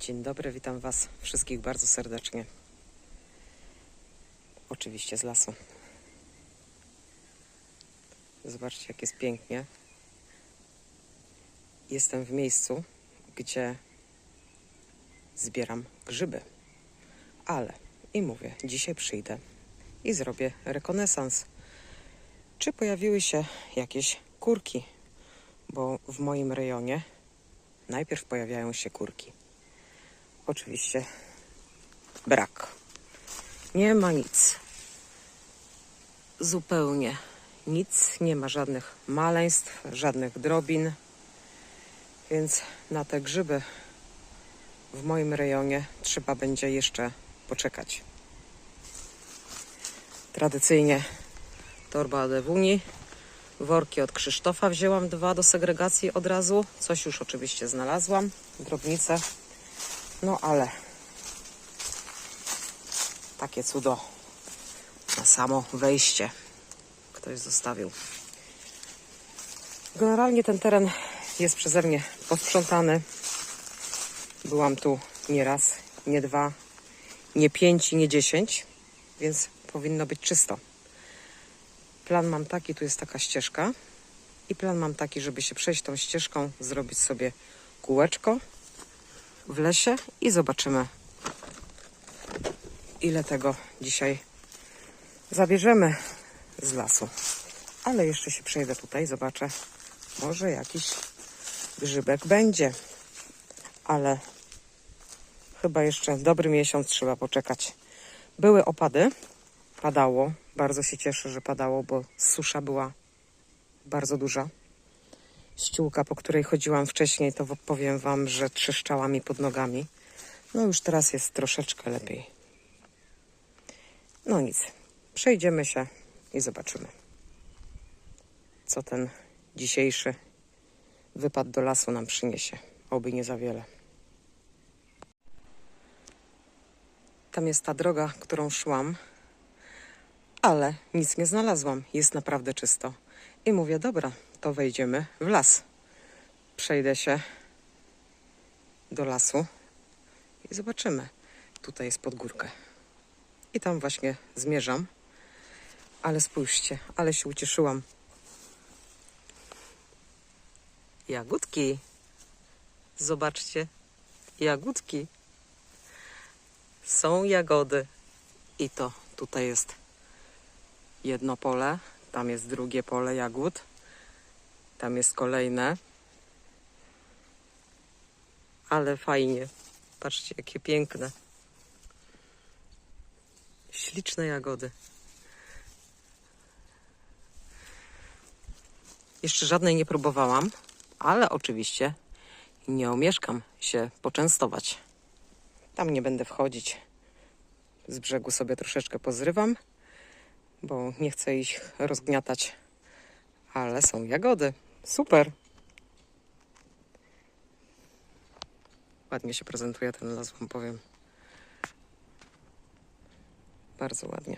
Dzień dobry, witam Was wszystkich bardzo serdecznie. Oczywiście z lasu. Zobaczcie, jak jest pięknie. Jestem w miejscu, gdzie zbieram grzyby. Ale i mówię, dzisiaj przyjdę i zrobię rekonesans. Czy pojawiły się jakieś kurki? Bo w moim rejonie najpierw pojawiają się kurki. Oczywiście brak. Nie ma nic. Zupełnie nic. Nie ma żadnych maleństw, żadnych drobin. Więc na te grzyby w moim rejonie trzeba będzie jeszcze poczekać. Tradycyjnie torba od Ewuni. Worki od Krzysztofa wzięłam dwa do segregacji od razu. Coś już oczywiście znalazłam. Drobnice. No ale takie cudo na samo wejście ktoś zostawił. Generalnie ten teren jest przeze mnie posprzątany. Byłam tu nie raz, nie dwa, nie pięć i nie dziesięć, więc powinno być czysto. Plan mam taki, tu jest taka ścieżka i plan mam taki, żeby się przejść tą ścieżką, zrobić sobie kółeczko w lesie i zobaczymy, ile tego dzisiaj zabierzemy z lasu. Ale jeszcze się przejdę tutaj, zobaczę, może jakiś grzybek będzie, ale chyba jeszcze dobry miesiąc trzeba poczekać. Były opady, padało, bardzo się cieszę, że padało, bo susza była bardzo duża ściółka, po której chodziłam wcześniej, to powiem Wam, że trzeszczała mi pod nogami. No już teraz jest troszeczkę lepiej. No nic, przejdziemy się i zobaczymy, co ten dzisiejszy wypad do lasu nam przyniesie. Oby nie za wiele. Tam jest ta droga, którą szłam, ale nic nie znalazłam. Jest naprawdę czysto. I mówię, dobra, to wejdziemy w las. Przejdę się do lasu i zobaczymy. Tutaj jest pod górkę. I tam właśnie zmierzam. Ale spójrzcie, ale się ucieszyłam. Jagódki. Zobaczcie, jagódki. Są jagody. I to tutaj jest jedno pole, tam jest drugie pole jagód. Tam jest kolejne. Ale fajnie. Patrzcie, jakie piękne. Śliczne jagody. Jeszcze żadnej nie próbowałam, ale oczywiście nie omieszkam się poczęstować. Tam nie będę wchodzić. Z brzegu sobie troszeczkę pozrywam, bo nie chcę ich rozgniatać. Ale są jagody. Super. Ładnie się prezentuje ten las, wam powiem. Bardzo ładnie.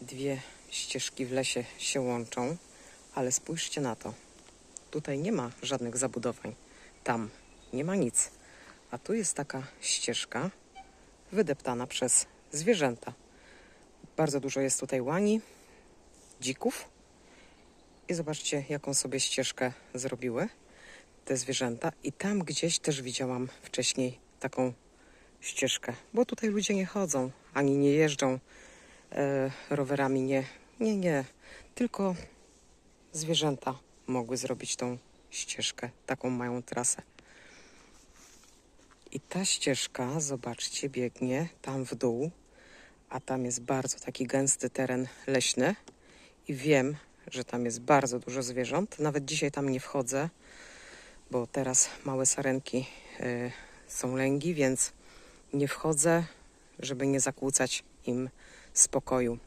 Dwie ścieżki w lesie się łączą, ale spójrzcie na to. Tutaj nie ma żadnych zabudowań. Tam nie ma nic. A tu jest taka ścieżka wydeptana przez zwierzęta. Bardzo dużo jest tutaj łani, dzików. I zobaczcie, jaką sobie ścieżkę zrobiły te zwierzęta. I tam gdzieś też widziałam wcześniej taką ścieżkę, bo tutaj ludzie nie chodzą ani nie jeżdżą e, rowerami. Nie, nie, nie. Tylko zwierzęta mogły zrobić tą ścieżkę. Taką mają trasę. I ta ścieżka, zobaczcie, biegnie tam w dół, a tam jest bardzo taki gęsty teren leśny i wiem, że tam jest bardzo dużo zwierząt. Nawet dzisiaj tam nie wchodzę, bo teraz małe sarenki y, są lęgi, więc nie wchodzę, żeby nie zakłócać im spokoju.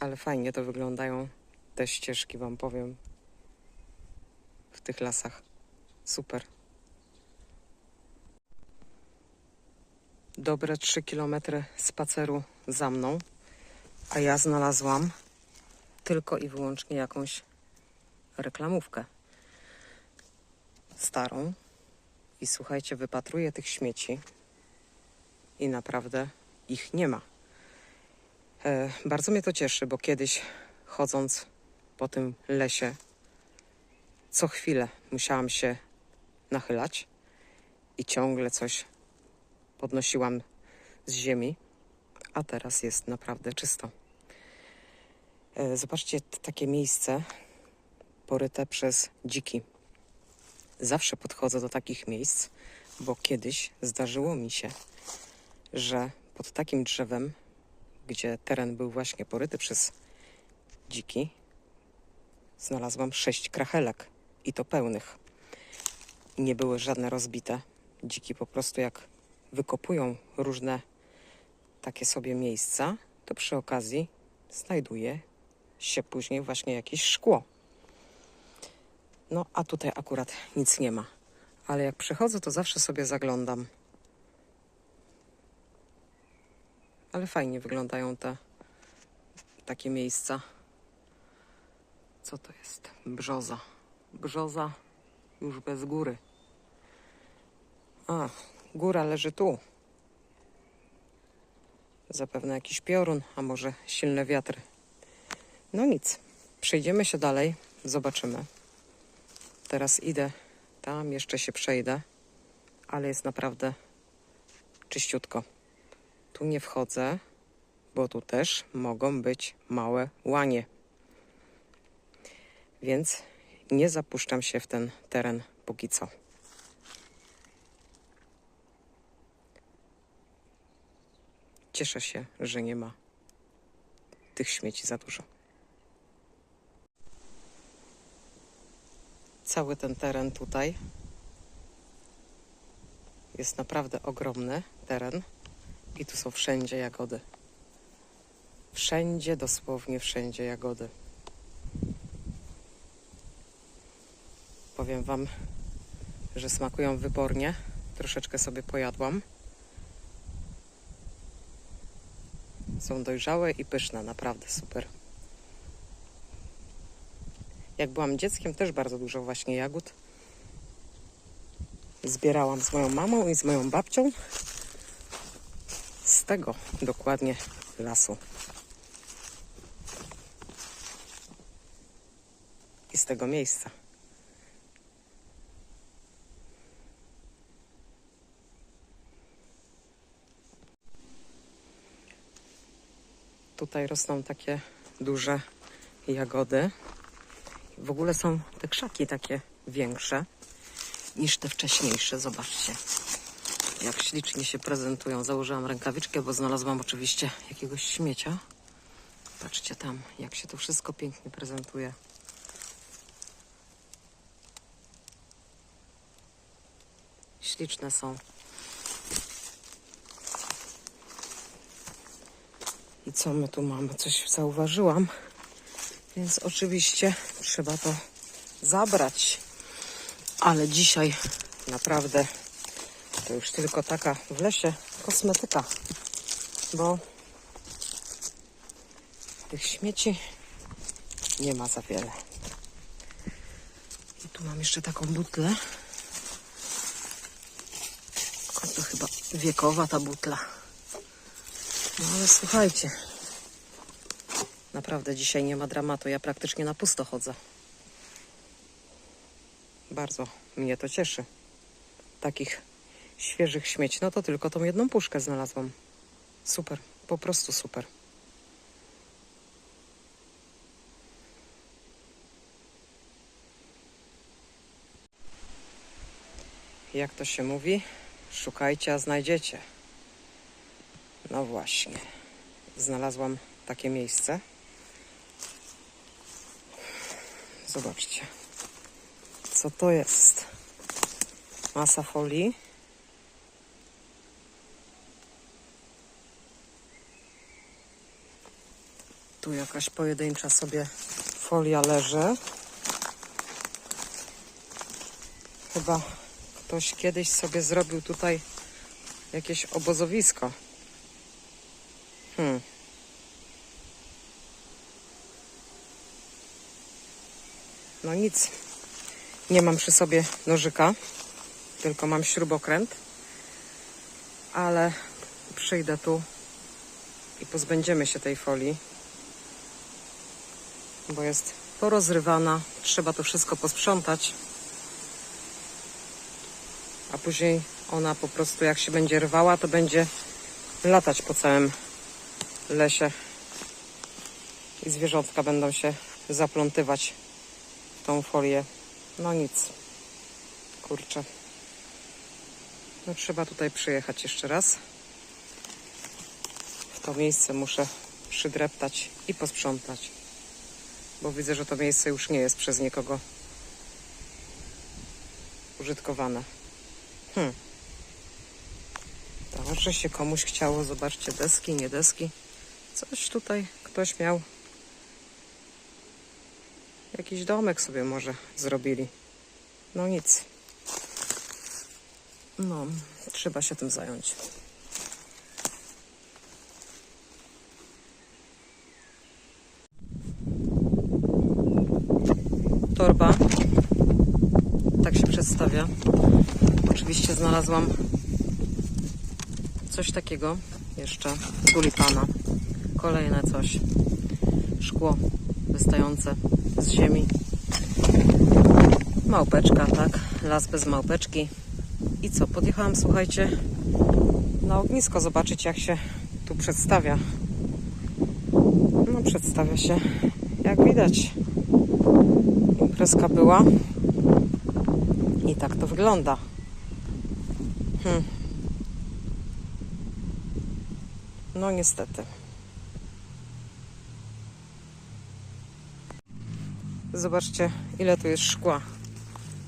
Ale fajnie to wyglądają te ścieżki, Wam powiem, w tych lasach. Super. Dobre 3 kilometry spaceru za mną, a ja znalazłam tylko i wyłącznie jakąś reklamówkę. Starą. I słuchajcie, wypatruję tych śmieci. I naprawdę ich nie ma. E, bardzo mnie to cieszy, bo kiedyś chodząc po tym lesie, co chwilę musiałam się nachylać i ciągle coś podnosiłam z ziemi, a teraz jest naprawdę czysto. E, Zobaczcie takie miejsce poryte przez dziki. Zawsze podchodzę do takich miejsc, bo kiedyś zdarzyło mi się, że pod takim drzewem, gdzie teren był właśnie poryty przez dziki, znalazłam sześć krachelek i to pełnych. Nie były żadne rozbite. Dziki po prostu jak wykopują różne takie sobie miejsca, to przy okazji znajduje się później właśnie jakieś szkło. No a tutaj akurat nic nie ma. Ale jak przychodzę, to zawsze sobie zaglądam. Ale fajnie wyglądają te takie miejsca. Co to jest? Brzoza. Brzoza już bez góry. A, góra leży tu. Zapewne jakiś piorun, a może silne wiatry. No nic, przejdziemy się dalej, zobaczymy. Teraz idę tam, jeszcze się przejdę, ale jest naprawdę czyściutko. Tu nie wchodzę, bo tu też mogą być małe łanie. Więc nie zapuszczam się w ten teren póki co. Cieszę się, że nie ma tych śmieci za dużo. Cały ten teren tutaj jest naprawdę ogromny teren i tu są wszędzie jagody. Wszędzie, dosłownie wszędzie jagody. Powiem Wam, że smakują wybornie. Troszeczkę sobie pojadłam. Są dojrzałe i pyszne, naprawdę super. Jak byłam dzieckiem, też bardzo dużo właśnie jagód zbierałam z moją mamą i z moją babcią. Z tego dokładnie lasu. I z tego miejsca. Tutaj rosną takie duże jagody. W ogóle są te krzaki takie większe niż te wcześniejsze. Zobaczcie, jak ślicznie się prezentują. Założyłam rękawiczkę, bo znalazłam oczywiście jakiegoś śmiecia. Patrzcie tam, jak się to wszystko pięknie prezentuje. Śliczne są. I co my tu mamy? Coś zauważyłam. Więc oczywiście trzeba to zabrać. Ale dzisiaj naprawdę to już tylko taka w lesie kosmetyka, bo tych śmieci nie ma za wiele. I tu mam jeszcze taką butlę. To chyba wiekowa ta butla. No ale słuchajcie, Naprawdę dzisiaj nie ma dramatu. Ja praktycznie na pusto chodzę. Bardzo mnie to cieszy. Takich świeżych śmieci. No to tylko tą jedną puszkę znalazłam. Super, po prostu super. Jak to się mówi? Szukajcie, a znajdziecie. No właśnie. Znalazłam takie miejsce. Zobaczcie, co to jest. Masa folii. Tu jakaś pojedyncza sobie folia leży. Chyba ktoś kiedyś sobie zrobił tutaj jakieś obozowisko. Hmm. No nic. Nie mam przy sobie nożyka, tylko mam śrubokręt. Ale przyjdę tu i pozbędziemy się tej folii, bo jest porozrywana. Trzeba to wszystko posprzątać. A później ona po prostu, jak się będzie rwała, to będzie latać po całym lesie i zwierzątka będą się zaplątywać w tą folię. No nic. Kurczę. No trzeba tutaj przyjechać jeszcze raz. W to miejsce muszę przydreptać i posprzątać. Bo widzę, że to miejsce już nie jest przez nikogo użytkowane. Hmm. Się komuś chciało, zobaczcie, deski, nie deski. Coś tutaj ktoś miał. Jakiś domek sobie może zrobili. No nic. No, trzeba się tym zająć. Torba. Tak się przedstawia. Oczywiście znalazłam coś takiego jeszcze. Tulipana. Kolejne coś. Szkło wystające z ziemi. Małpeczka, tak? Las bez małpeczki. I co? Podjechałam, słuchajcie, na ognisko zobaczyć, jak się tu przedstawia. No, przedstawia się, jak widać. Imprezka była. I tak to wygląda. Hmm. No, niestety. Zobaczcie, ile tu jest szkła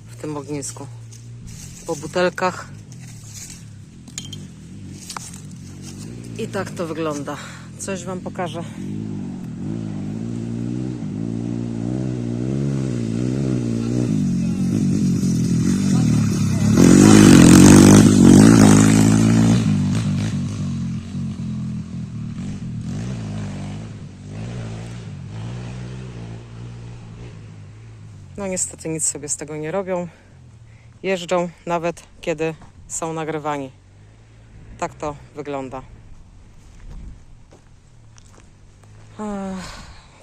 w tym ognisku. Po butelkach. I tak to wygląda. Coś Wam pokażę. No niestety nic sobie z tego nie robią. Jeżdżą nawet kiedy są nagrywani. Tak to wygląda.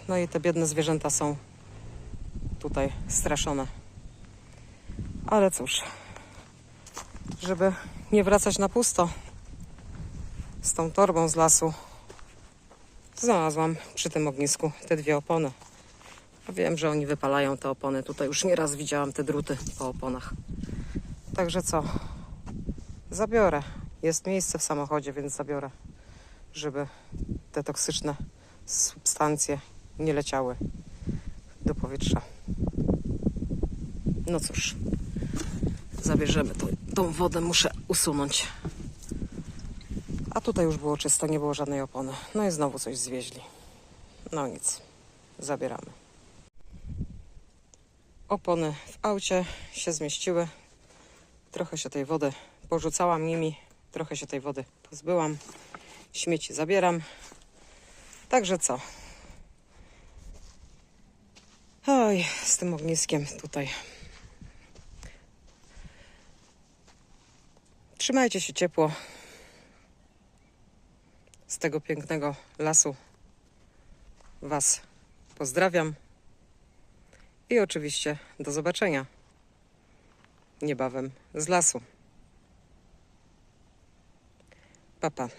No i te biedne zwierzęta są tutaj straszone. Ale cóż, żeby nie wracać na pusto z tą torbą z lasu, znalazłam przy tym ognisku te dwie opony. Wiem, że oni wypalają te opony. Tutaj już nieraz widziałam te druty po oponach. Także co? Zabiorę. Jest miejsce w samochodzie, więc zabiorę, żeby te toksyczne substancje nie leciały do powietrza. No cóż, zabierzemy tą, tą wodę, muszę usunąć. A tutaj już było czysto, nie było żadnej opony. No i znowu coś zwieźli. No nic, zabieramy opony w aucie się zmieściły. Trochę się tej wody porzucałam nimi, trochę się tej wody pozbyłam. Śmieci zabieram. Także co? Oj, z tym ogniskiem tutaj. Trzymajcie się ciepło. Z tego pięknego lasu Was pozdrawiam. I oczywiście do zobaczenia niebawem z lasu. Pa, pa.